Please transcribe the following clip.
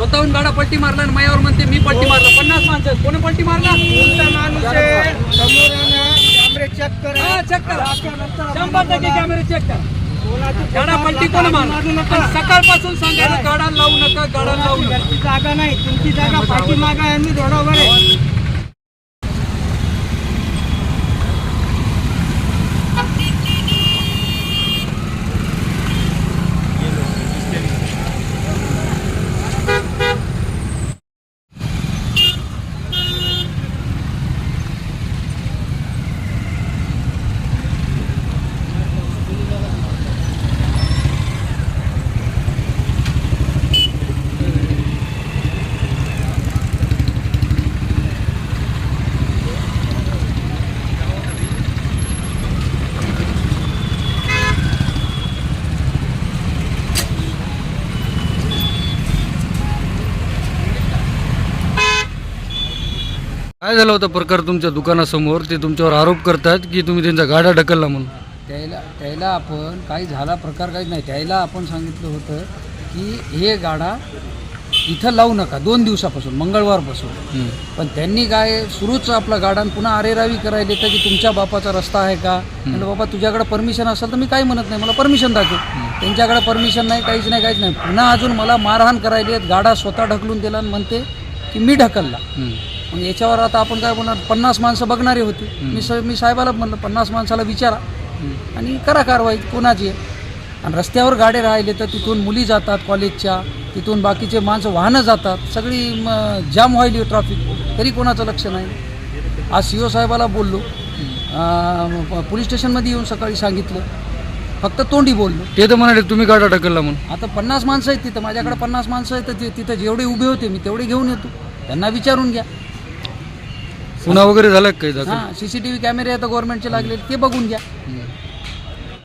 स्वतःहून गाडा पलटी मारला आणि मायावर म्हणते मी पलटी मारला. पन्नास माणसं. कोणी पलटी मारला? माणूस आहे? समोर कॅमेरे चेक करा. हा चेक करा. शंभर टक्के कॅमेरे चेक करा. गाडा पलटी कोण मारला? सकाळपासून सांगायला गाडा लावू नका गाडा लावू नका. जागा नाही. तुमची जागा पाठीमागा आहे. मी रोडावर आहे. काय झालं होतं प्रकार तुमच्या दुकानासमोर? ते तुमच्यावर आरोप करतात की तुम्ही त्यांचा गाडा ढकलला म्हणून. त्याला त्याला आपण काही झाला प्रकार काहीच नाही. त्याला आपण सांगितलं होतं की हे गाडा इथं लावू नका दोन दिवसापासून मंगळवारपासून. पण त्यांनी काय सुरूच आपला गाडा आणि पुन्हा आरेरावी करायला येतं की तुमच्या बापाचा रस्ता आहे का? म्हणलं बाबा तुझ्याकडे परमिशन असेल तर मी काही म्हणत नाही मला परमिशन दाखव. त्यांच्याकडे परमिशन नाही काहीच नाही काहीच नाही. पुन्हा अजून मला मारहाण करायली आहेत गाडा स्वतः ढकलून दिला आणि म्हणते की मी ढकलला. मग याच्यावर आता आपण काय बोलणार पन्नास माणसं बघणारी होती. मी स मी साहेबाला म्हणलं पन्नास माणसाला विचारा. आणि करा कारवाई कोणाची आहे? आणि रस्त्यावर गाड्या राहिले तर तिथून मुली जातात कॉलेजच्या तिथून बाकीचे माणसं वाहनं जातात. सगळी जाम व्हायली ट्रॅफिक तरी कोणाचं लक्ष नाही. आज सी ओ साहेबाला बोललो. पोलीस स्टेशनमध्ये येऊन सकाळी सांगितलं. फक्त तोंडी बोललो. ते तर म्हणाले तुम्ही गाडा ढकलला म्हणून. आता पन्नास माणसं आहेत तिथं. माझ्याकडे पन्नास माणसं आहेत. तर ते- तिथं जेवढे उभे होते मी तेवढे घेऊन येतो. त्यांना विचारून घ्या. पुन्हा वगैरे झाला काही दाखल हां सी सी टी व्ही कॅमेरे आता गव्हर्नमेंटचे लागलेले ते बघून घ्या.